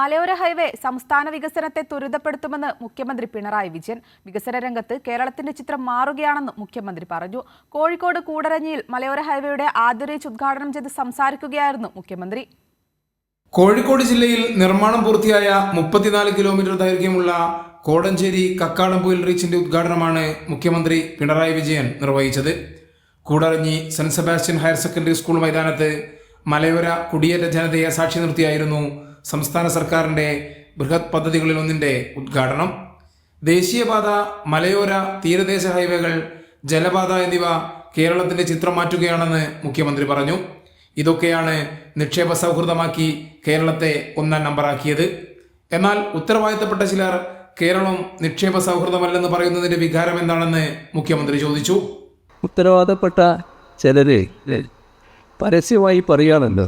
മലയോര ഹൈവേ സംസ്ഥാന വികസനത്തെ ത്വരിതപ്പെടുത്തുമെന്ന് മുഖ്യമന്ത്രി പിണറായി വിജയൻ. വികസന രംഗത്ത് കേരളത്തിന്റെ ചിത്രം മാറുകയാണെന്ന് മുഖ്യമന്ത്രി പറഞ്ഞു. കോഴിക്കോട് കൂടരഞ്ഞിയിൽ മലയോര ഹൈവേയുടെ ആദ്യ റീച്ച് ഉദ്ഘാടനം ചെയ്ത് സംസാരിക്കുകയായിരുന്നു മുഖ്യമന്ത്രി. കോഴിക്കോട് ജില്ലയിൽ നിർമ്മാണം പൂർത്തിയായ മുപ്പത്തിനാല് കിലോമീറ്റർ ദൈർഘ്യമുള്ള കോടഞ്ചേരി കക്കാടംപൊയിൽ റീച്ചിന്റെ ഉദ്ഘാടനമാണ് മുഖ്യമന്ത്രി പിണറായി വിജയൻ നിർവഹിച്ചത്. കൂടറഞ്ഞി സെന്റ് സെബാസ്റ്റ്യൻ ഹയർ സെക്കൻഡറി സ്കൂൾ മൈതാനത്ത് മലയോര കുടിയേറ്റ ജനതയെ സാക്ഷി നിർത്തിയായിരുന്നു സംസ്ഥാന സർക്കാരിന്റെ ബൃഹത് പദ്ധതികളിലൊന്നിന്റെ ഉദ്ഘാടനം. ദേശീയപാത മലയോര തീരദേശ ഹൈവേകൾ ജലപാത എന്നിവ കേരളത്തിന്റെ ചിത്രം മാറ്റുകയാണെന്ന് മുഖ്യമന്ത്രി പറഞ്ഞു. ഇതൊക്കെയാണ് നിക്ഷേപ സൗഹൃദമാക്കി കേരളത്തെ ഒന്നാം നമ്പറാക്കിയത്. എന്നാൽ ഉത്തരവാദിത്തപ്പെട്ട ചിലർ കേരളം നിക്ഷേപ സൗഹൃദമല്ലെന്ന് പറയുന്നതിന്റെ വികാരം എന്താണെന്ന് മുഖ്യമന്ത്രി ചോദിച്ചു. ഉത്തരവാദപ്പെട്ട ചിലര് പരസ്യമായി പറയുകയാണല്ലോ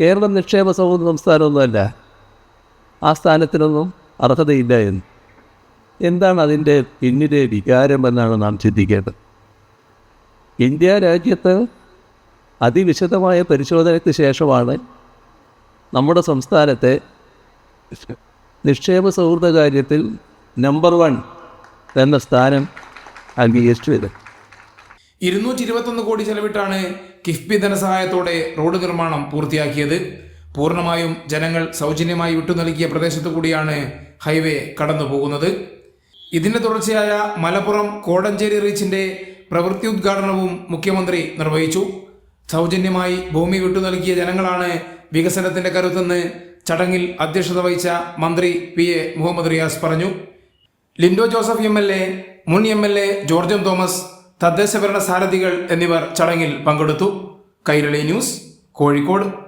കേരളം നിക്ഷേപ സൗഹൃദ സംസ്ഥാനമൊന്നുമല്ല. ആ സ്ഥാനത്തിനൊന്നും അർഹതയില്ല എന്ന്. എന്താണ് അതിന്റെ പിന്നിലെ വികാരം എന്നാണ് നാം ചിന്തിക്കേണ്ടത്. ഇന്ത്യ രാജ്യത്ത് അതിവിശദമായ പരിശോധനയ്ക്ക് ശേഷമാണ് നമ്മുടെ സംസ്ഥാനത്തെ നിക്ഷേപ സൗഹൃദ കാര്യത്തിൽ നമ്പർ വൺ എന്ന സ്ഥാനം അംഗീകരിച്ചു വരുന്നത് ഇരുന്നൂറ്റി ഇരുപത്തൊന്ന് കോടി ചെലവിട്ടാണ് കിഫ്ബി ധനസഹായത്തോടെ റോഡ് നിർമ്മാണം പൂർത്തിയാക്കിയത്. പൂർണമായും ജനങ്ങൾ സൗജന്യമായി വിട്ടു നൽകിയ പ്രദേശത്തു കൂടിയാണ് ഹൈവേ കടന്നു പോകുന്നത് ഇതിന്റെ തുടർച്ചയായ മലപ്പുറം കോടഞ്ചേരി റീച്ചിന്റെ പ്രവൃത്തി ഉദ്ഘാടനവും മുഖ്യമന്ത്രി നിർവഹിച്ചു. സൗജന്യമായി ഭൂമി വിട്ടു നൽകിയ ജനങ്ങളാണ് വികസനത്തിന്റെ കരുത്തെന്ന് ചടങ്ങിൽ അധ്യക്ഷത വഹിച്ച മന്ത്രി പി എ മുഹമ്മദ് റിയാസ് പറഞ്ഞു. Lindo Joseph M L A മുൻ എം എൽ എ ജോർജൻ തോമസ് തദ്ദേശഭരണ സാരഥികൾ എന്നിവർ ചടങ്ങിൽ പങ്കെടുത്തു. കൈരളി ന്യൂസ് കോഴിക്കോട്.